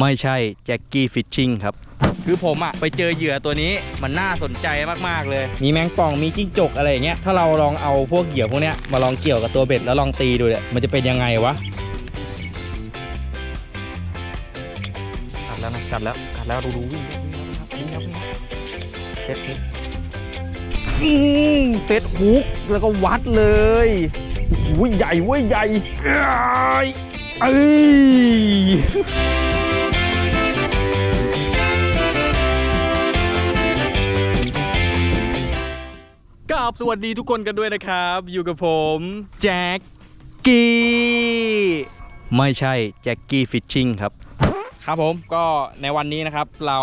ไม่ใช่แจ็คกี้ฟิชชิงครับ คือผมอะไปเจอเหยื่อตัวนี้มันน่าสนใจมากๆเลย มีแมงป่องมีจิ้งจกอะไรอย่างเงี้ยถ้าเราลองเอาพวกเหยื่อพวกเนี้ยมาลองเกี่ยวกับตัวเบ็ดแล้วลองตีดูเนี่ยมันจะเป็นยังไงวะกัดแล้วนะกัดแล้วกัดแล้วดูดูวิ่งวิ่งวิ่งวิ่งวิ่งเซตนี้อืมเซตฮุกแล้วก็วัดเลยอุ้ยใหญ่เว้ยใหญ่เอ้ย สวัสดีทุกคนกันด้วยนะครับ อยู่กับผมแจ็คกี้ไม่ใช่แจ็คกี้ฟิชชิงครับ ครับผมก็ในวันนี้นะครับเรา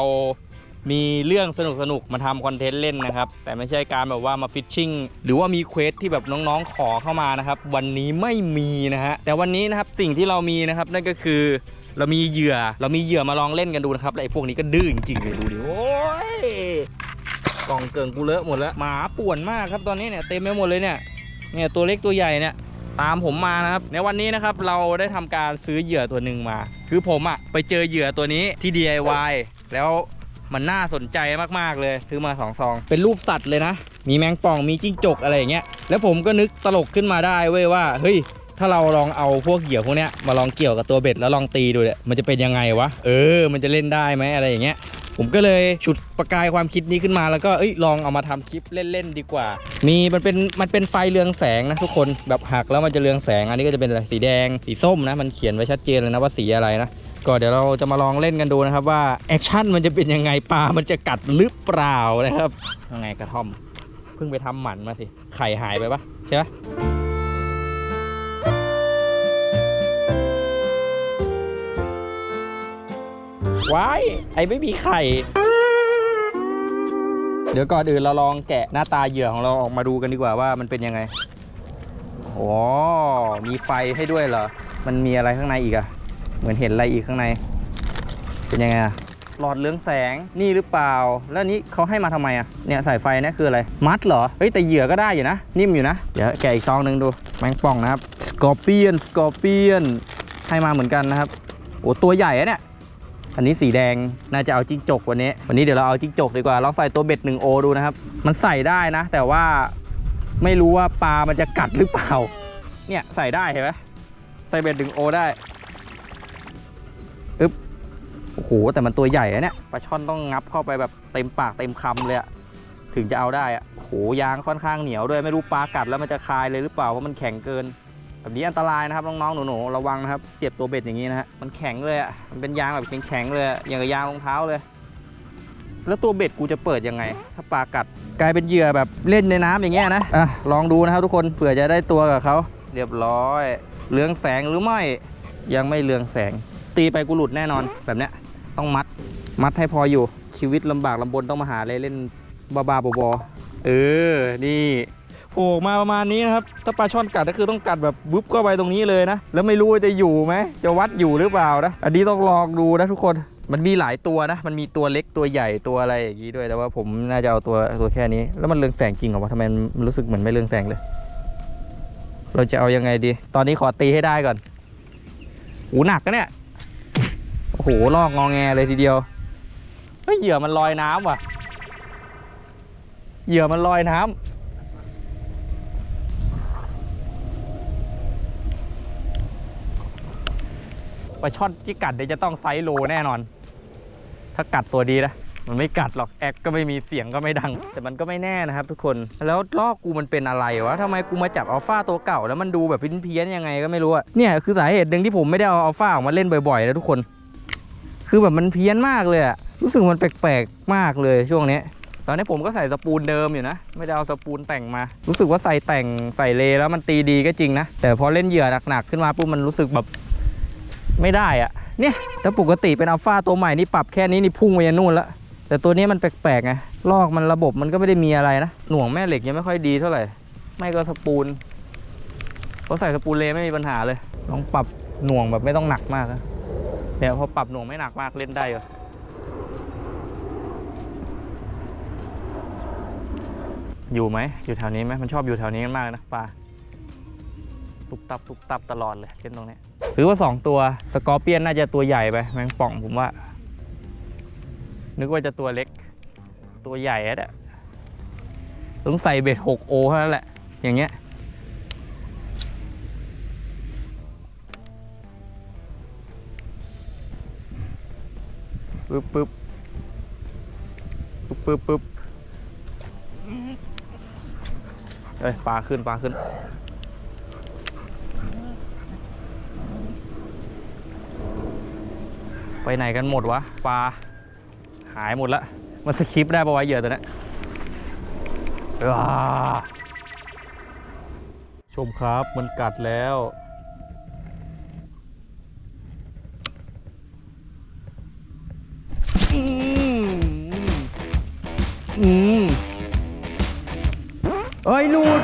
มีเรื่องสนุกสนุกๆมาทำคอนเทนต์เล่นนะครับ แต่ไม่ใช่การแบบว่ามาฟิชชิงหรือว่ามีเควสที่แบบน้องๆขอเข้ามานะครับ วันนี้ไม่มีนะฮะแต่วันนี้นะครับสิ่งที่เรามีนะครับนั่นก็คือ เรามีเหยื่อเรามีเหยื่อมาลองเล่นกันดูนะครับและไอ้พวกนี้ก็ดื้อจริงๆเลยดูดิโอ้ กล่องเกิงกูเลอะหมดแล้วหมาป่วนมากครับตอนนี้เนี่ยเต็มไปหมดเลยเนี่ยเนี่ยตัวเล็กตัวใหญ่เนี่ยตามผมมานะครับในวันนี้นะครับเราได้ทำการซื้อเหยื่อตัวหนึ่งมา คือผมอะไปเจอเหยื่อตัวนี้ที่ DIY แล้วมันน่าสนใจมากๆเลยซื้อมาสองซอง เป็นรูปสัตว์เลยนะ มีแมงป่องมีจิ้งจกอะไรอย่างเงี้ยแล้วผมก็นึกตลกขึ้นมาได้เว้ยว่าเฮ้ยถ้าเราลองเอาพวกเหยื่อพวกเนี้ยมาลองเกี่ยวกับตัวเบ็ดแล้วลองตีดูเนี่ยมันจะเป็นยังไงวะเออ มันจะเล่นได้ไหมอะไรอย่างเงี้ย ผมก็เลยฉุดประกายความคิดนี้ขึ้นมาแล้วก็เอ้ยลองเอามาทำคลิปเล่นๆดีกว่า มีมันเป็นมันเป็นไฟเรืองแสงนะทุกคนแบบหักแล้วมันจะเรืองแสง อันนี้ก็จะเป็นสีแดงสีส้มนะ มันเขียนไว้ชัดเจนเลยนะว่าสีอะไรนะก็เดี๋ยวเราจะมาลองเล่นกันดูนะครับว่าแอคชั่นมันจะเป็นยังไงปลามันจะกัดหรือเปล่านะครับยังไงกระท่อมเพิ่งไปทำหมันมาสิไข่หายไปปะใช่ปะ ว้ายไอ้ไม่มีไข่ เดี๋ยวก่อนอื่นเราลองแกะหน้าตาเหยื่อของเราออกมาดูกันดีกว่าว่ามันเป็นยังไงโอ้มีไฟให้ด้วยเหรอ มันมีอะไรข้างในอีกอะเหมือนเห็นอะไรอีกข้างใน เป็นยังไงอะหลอดเรืองแสงนี่หรือเปล่า แล้วนี้เขาให้มาทำไมอะเนี่ยสายไฟนี่คืออะไร มัดเหรอ เฮ้ยแต่เหยื่อก็ได้อยู่นะ นิ่มอยู่นะ เดี๋ยวแกะอีกซองหนึ่งดูแมงป่องนะครับสกอร์เปียนสกอร์เปียนให้มาเหมือนกันนะครับ โอ้ตัวใหญ่อะเนี่ย อันนี้สีแดงน่าจะเอาจิ้งจกวันนี้ วันนี้เดี๋ยวเราเอาจิ้งจกดีกว่าลองใส่ตัวเบ็ด1โอดูนะครับ มันใส่ได้นะ แต่ว่าไม่รู้ว่าปลามันจะกัดหรือเปล่า เนี่ยใส่ได้เห็นไหมใส่เบ็ด1โอได้อึ๊บโอ้โหแต่มันตัวใหญ่อะเนี่ยปลาช่อนต้องงับเข้าไปแบบเต็มปากเต็มคำเลยอะถึงจะเอาได้อะโอ้โหยางค่อนข้างเหนียวด้วยไม่รู้ปลากัดแล้วมันจะคายเลยหรือเปล่าเพราะมันแข็งเกิน แบบนี้อันตรายนะครับน้องๆหนูๆระวังนะครับเสียบตัวเบ็ดอย่างนี้นะฮะมันแข็งเลยอะมันเป็นยางแบบแข็งๆเลยอย่างกับยางรองเท้าเลย แล้วตัวเบ็ดกูจะเปิดยังไง ถ้าปลากัดกลายเป็นเหยื่อแบบเล่นในน้ำอย่างเงี้ยนะอะลองดูนะครับทุกคนเผื่อจะได้ตัวกับเขาเรียบร้อยเรืองแสงหรือไม่ยังไม่เรืองแสง ตีไปกูหลุดแน่นอนแบบเนี้ยต้องมัดมัดให้พออยู่ชีวิตลำบากลำบนต้องมาหาอะไรเล่นบ้าๆบอๆเออนี่ โผล่มาประมาณนี้นะครับ ถ้าปลาช่อนกัดก็คือต้องกัดแบบวุบเข้าไปตรงนี้เลยนะ แล้วไม่รู้ว่าจะอยู่ไหม จะวัดอยู่หรือเปล่านะ อันนี้ต้องลองดูนะทุกคน มันมีหลายตัวนะ มันมีตัวเล็กตัวใหญ่ตัวอะไรอย่างนี้ด้วย แต่ว่าผมน่าจะเอาตัวตัวแค่นี้ แล้วมันเรืองแสงจริงเหรอวะทำไมมันรู้สึกเหมือนไม่เรืองแสงเลย เราจะเอายังไงดี ตอนนี้ขอตีให้ได้ก่อนหูหนักนะเนี่ย โอ้โหลอกงองแงเลยทีเดียว เฮ้ยเหยื่อมันลอยน้ำว่ะ เหยื่อมันลอยน้ำ ปลาช่อนที่กัดเดี๋ยวจะต้องไซส์โลแน่นอน ถ้ากัดตัวดีนะมันไม่กัดหรอกแอกก็ไม่มีเสียงก็ไม่ดัง แต่มันก็ไม่แน่นะครับทุกคนแล้วลอกกูมันเป็นอะไรวะทำไมกูมาจับอัลฟาตัวเก่า แล้วมันดูแบบเพี้ยนๆยังไงก็ไม่รู้อะเนี่ยคือสาเหตุหนึ่งที่ผมไม่ได้เอาอัลฟาออกมาเล่นบ่อยๆนะทุกคน คือแบบมันเพี้ยนมากเลยอะรู้สึกมันแปลกๆมากเลยช่วงนี้ตอนนี้ผมก็ใส่สปูนเดิมอยู่นะ ไม่ได้เอาสปูนแต่งมา รู้สึกว่าใส่แต่งใส่เลแล้วมันตีดีก็จริงนะแต่พอเล่นเหยื่อหนักๆขึ้นมาปุ๊บมันรู้สึกแบบ ไม่ได้อะเนี่ยแต่ปกติเป็นอัลฟาตัวใหม่นี่ปรับแค่นี้นี่พุ่งไปยันนู่นแล้วแต่ตัวนี้มันแปลกๆไงลอกมันระบบมันก็ไม่ได้มีอะไรนะหน่วงแม่เหล็กยังไม่ค่อยดีเท่าไหร่ไม่ก็สปูนเพราะใส่สปูนเลไม่มีปัญหาเลยลองปรับหน่วงแบบไม่ต้องหนักมากนะเดี๋ยวพอปรับหน่วงไม่หนักมากเล่นได้อยู่อยู่ไหมอยู่แถวนี้ไหมมันชอบอยู่แถวนี้กันมากนะปลา ตุบตับตุบตับตลอดเลยเล่นตรงนี้ซื้อว่าสองตัวสกอร์เปียนน่าจะตัวใหญ่ไปแมงป่องผมว่า นึกว่าจะตัวเล็ก ตัวใหญ่อะเนี่ยต้องใส่เบ็ด6โอเท่านั้นแหละ อย่างเงี้ยปึ๊บปึ๊บปึ๊บปึ๊บปึ๊บเอ้ยปลาขึ้นปลาขึ้น ไปไหนกันหมดวะปลาหายหมดละมันสคริปต์ได้ปะวะเหยื่อตัวเนี้ยว้าชมครับมันกัดแล้วอืมอืมเอ้ยหลุด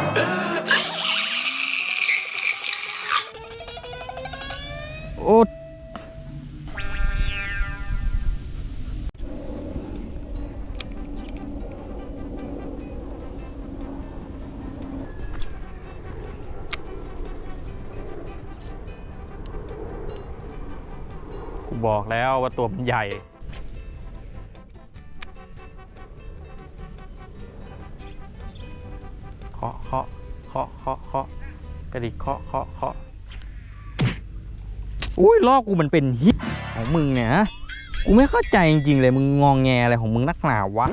บอกแล้วว่าตัวมันใหญ่ เคาะเคาะเคาะเคาะเคาะกระดิกเคาะเคาะเคาะอุ้ยลอกกูมันเป็นฮิตของมึงเนี่ยฮะกูไม่เข้าใจจริงๆเลยมึงงองแงอะไรของมึงนักหนาวะ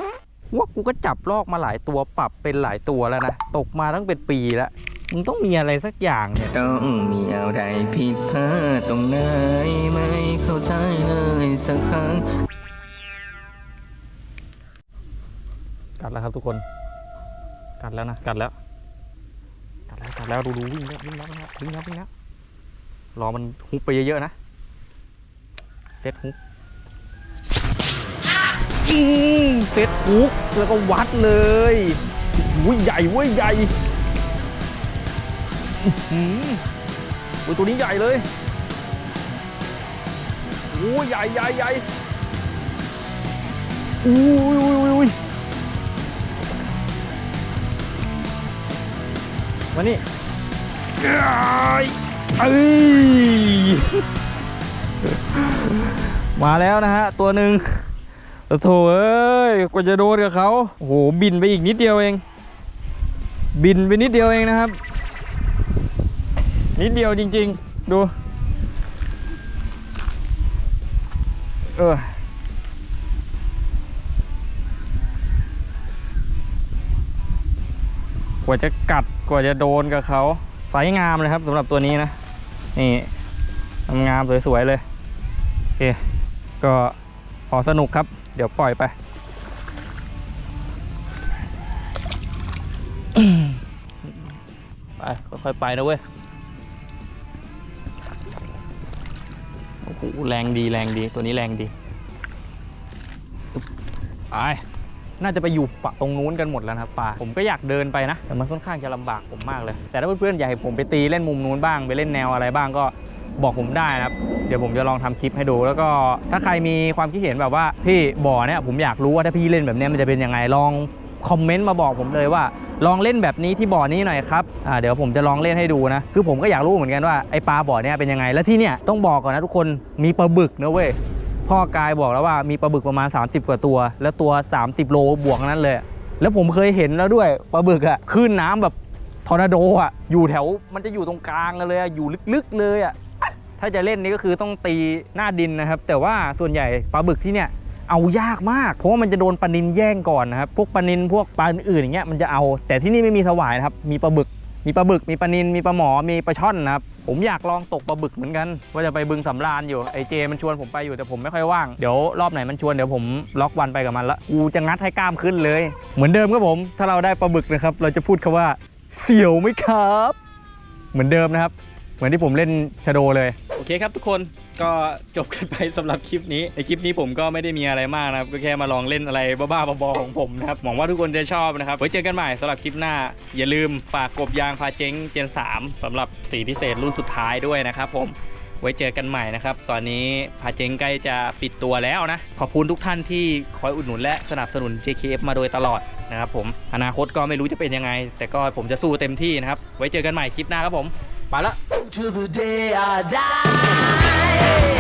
ว่ากูก็จับลอกมาหลายตัวปรับเป็นหลายตัวแล้วนะ ตกมาตั้งเป็นปีแล้วมึงต้องมีอะไรสักอย่างเนี่ย ต้องมีอะไรผิดพลาดตรงไหนไม่เข้า ใจเลยสักครั้งกัดแล้วครับทุกคน กัดแล้วนะ กัดแล้ว กัดแล้ว กัดแล้วดูดูวิ่งแล้ววิ่งแล้ววิ่งแล้ววิ่งแล้ววิ่งแล้วรอมันฮุบไปเยอะๆนะ เซตฮุบอืมเซตฮุบแล้วก็วัดเลยอุ้ยใหญ่เว้ยใหญ่อุ้ยตัวนี้ใหญ่เลย อ้ยใหญ่ใหญ่ใหญ่อุ้ยอุ้ยอุ้ยอุ้ยมานี่เอ้ยเอ้ยมาแล้วนะฮะ ตัวหนึ่งโอ้โถเอ้ยกว่าจะโดนกับเขาโอ้โหบินไปอีกนิดเดียวเอง บินไปนิดเดียวเองนะครับ นิดเดียวจริง ๆ ดู เออกว่าจะกัดกว่าจะโดนกับเขาไซส์งามเลยครับสำหรับตัวนี้นะ นี่งามสวยๆเลยโอเคก็พอสนุกครับ เดี๋ยวปล่อยไปไป ค่อยๆไปนะเว้ย โอ้โหแรงดีแรงดีตัวนี้แรงดีไปน่าจะไปอยู่ตรงนู้นกันหมดแล้วนะครับปลาผมก็อยากเดินไปนะ แต่มันค่อนข้างจะลำบากผมมากเลย แต่ถ้าเพื่อนๆอยากให้ผมไปตีเล่นมุมนู้นบ้าง ไปเล่นแนวอะไรบ้างก็บอกผมได้นะครับ เดี๋ยวผมจะลองทำคลิปให้ดู แล้วก็ถ้าใครมีความคิดเห็นแบบว่าพี่บ่อเนี่ยผมอยากรู้ว่าถ้าพี่เล่นแบบนี้มันจะเป็นยังไงลอง คอมเมนต์มาบอกผมเลยว่า ลองเล่นแบบนี้ที่บ่อนี้หน่อยครับอ่าเดี๋ยวผมจะลองเล่นให้ดูนะ คือผมก็อยากรู้เหมือนกันว่าไอปลาบ่อเนี้ยเป็นยังไง แล้วที่เนี่ยต้องบอกก่อนนะทุกคนมีปลาบึกนะเว้ยพ่อกายบอกแล้วว่ามีปลาบึกประมาณ 30 กว่าตัว แล้วตัว 30 โลบวกนั้นเลย แล้วผมเคยเห็นแล้วด้วยปลาบึกอะขึ้นน้ำแบบทอร์นาโดอะอยู่แถวมันจะอยู่ตรงกลางเลยอะอยู่ลึกๆเลยอะถ้าจะเล่นนี่ก็คือต้องตีหน้าดินนะครับ แต่ว่าส่วนใหญ่ปลาบึกที่เนี่ย เอายากมาก เพราะว่ามันจะโดนปลานินแย่งก่อนนะครับพวกปลานินพวกปลาอื่นๆอย่างเงี้ยมันจะเอา แต่ที่นี่ไม่มีสวายนะครับมีปลาบึก มีปลาบึกมีปลานินมีปลาหมอมีปลาช่อนนะครับผมอยากลองตกปลาบึกเหมือนกัน ว่าจะไปบึงสำราญอยู่ไอเจมันชวนผมไปอยู่แต่ผมไม่ค่อยว่างเดี๋ยวรอบไหนมันชวนเดี๋ยวผมล็อกวันไปกับมันละกูจะงัดให้กล้ามขึ้นเลย เหมือนเดิมครับผม ถ้าเราได้ปลาบึกนะครับเราจะพูดคาว่าเสียวไหมครับ เหมือนเดิมนะครับ เหมือนที่ผมเล่นชาโดเลยโอเคครับทุกคนก็จบกันไปสำหรับคลิปนี้ในคลิปนี้ผมก็ไม่ได้มีอะไรมากนะครับก็แค่มาลองเล่นอะไรบ้าๆบอๆของผมนะครับหวังว่าทุกคนจะชอบนะครับไว้เจอกันใหม่สำหรับคลิปหน้า อย่าลืมฝากกบยางพาเจ๊งเจน 3สำหรับสีพิเศษรุ่นสุดท้ายด้วยนะครับผมไว้เจอกันใหม่นะครับ ตอนนี้พาเจ๊งใกล้จะปิดตัวแล้วนะ ขอบคุณทุกท่านที่คอยอุดหนุนและสนับสนุน JKF มาโดยตลอดนะครับผม อนาคตก็ไม่รู้จะเป็นยังไง แต่ก็ผมจะสู้เต็มที่นะครับ ไว้เจอกันใหม่คลิปหน้าครับผม ไปละ to the day I die.